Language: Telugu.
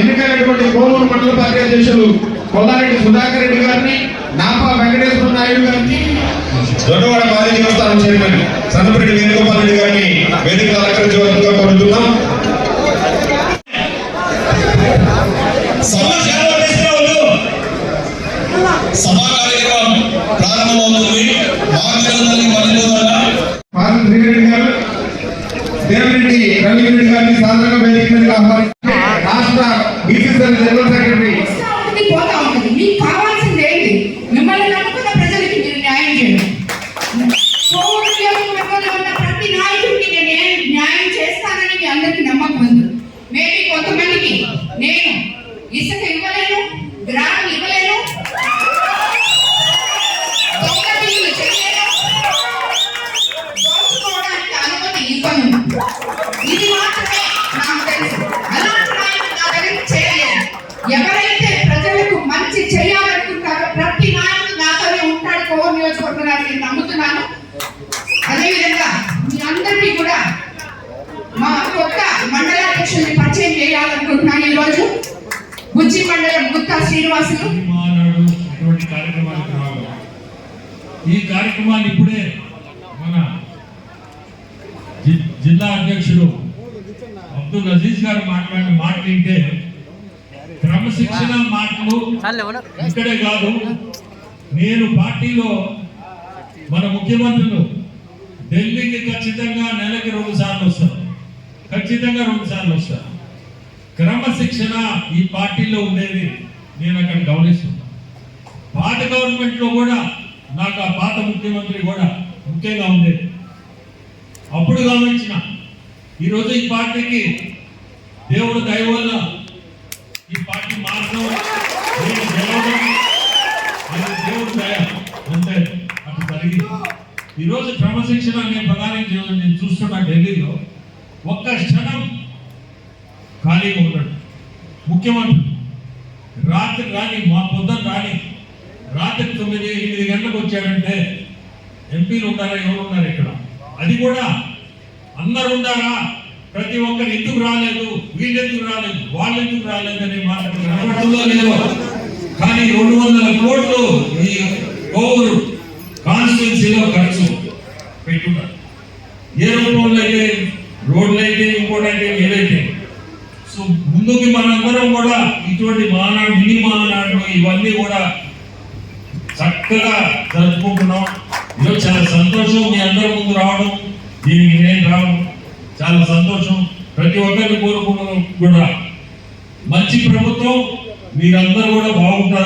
ఎన్నికైనటువంటి కోమూరు మండల పార్టీ అధ్యక్షులు కొల్లారెడ్డి సుధాకర్ రెడ్డి గారిని నాపా వెంకటేశ్వర నాయుడు గారిని దొండవాడ మాజీ దేవస్థానం చైర్మన్ సన్నపరెడ్డి వేణుగోపాల్ రెడ్డి గారిని వేదిక అలంకరించవలసిందిగా కోరుతున్నాం. సభా కార్యక్రమం ప్రారంభమవుతుంది. మార్గదర్శనం మరియు ఇసుక ఇవ్వలేను గ్రామం ఇవ్వలేను దోచుకోవడానికి అనుమతి ఇవ్వను. ఇది మాత్రమే నాకు తెలుసు. అలాంటి నాయకుడు నా చేయలేదు. ఎవరైతే ప్రజలకు మంచి చేయాలనుకుంటారో ప్రతి నాయకుడు నాతోనే ఉంటాడు కోవూరు నియోజకవర్గాన్ని నేను నమ్ముతున్నాను. అదేవిధంగా మీ అందరినీ కూడా మా కొత్త మండలాధ్యక్షుల్ని పరిచయం చేయాలనుకుంటున్నాను ఈరోజు. బుజ్జి మండలం గుత్తా శ్రీనివాసులు. ఈ కార్యక్రమాన్ని ఇప్పుడే మన జిల్లా అధ్యక్షుడు అబ్దుల్ అజీజ్ గారు మాట్లాడిన మాటలు వింటే క్రమశిక్షణ మాటలు ఇక్కడే కాదు. నేను పార్టీలో మన ముఖ్యమంత్రులు ఢిల్లీకి ఖచ్చితంగా నెలకి రెండు సార్లు వస్తారు. ఖచ్చితంగా రెండు సార్లు వస్తారు. క్రమశిక్షణ ఈ పార్టీలో ఉండేది. నేను అక్కడ గమనిస్తున్నా. పాత గవర్నమెంట్లో కూడా నాకు ఆ పాత ముఖ్యమంత్రి కూడా ముఖ్యంగా ఉండేది. అప్పుడు గమనించిన. ఈరోజు ఈ పార్టీకి దేవుడు దయ వల్ల ఈ పార్టీ మార్గం నేను గెలవడం అది దేవుడు దయ. అంతే అటు జరిగింది. ఈరోజు క్రమశిక్షణ అనే ప్రధానం నేను చూస్తున్నా ఢిల్లీలో ఒక్క క్షణం ఖాళీగా ఉన్నాడు. ముఖ్యమంత్రి రాత్రి రాని మా పొద్దున రాని రాత్రి తొమ్మిది ఎనిమిది గంటలకు వచ్చాడంటే ఎంపీలు ఉన్నారా ఎవరు ఉన్నారు ఇక్కడ? అది కూడా అందరు ఉన్నారా ప్రతి ఒక్కరు ఎందుకు రాలేదు? వీళ్ళు ఎందుకు రాలేదు? వాళ్ళు ఎందుకు రాలేదు అనే మాట కనబడుతుందో లేదో? కానీ రెండు వందల కోట్లు ఈ కోవూరు కాన్స్టిట్యున్సీలో ఖర్చు పెట్టున్నారు ఏ రూపంలో అయితే రోడ్లు అయితే ఇంకోటైతే ఏదైతే ముందుకి మనందరం కూడా ఇటువంటి మానాడు మినీ మానాడు ఇవన్నీ కూడా చక్కగా జరుపుకుంటున్నాం. ఈరోజు చాలా సంతోషం మీ అందరి ముందు రావడం. దీనికి నేను రావడం. చాలా సంతోషం. ప్రతి ఒక్కరిని కోరుకుంటున్నాం కూడా. మంచి ప్రభుత్వం. మీరందరూ కూడా బాగుంటారు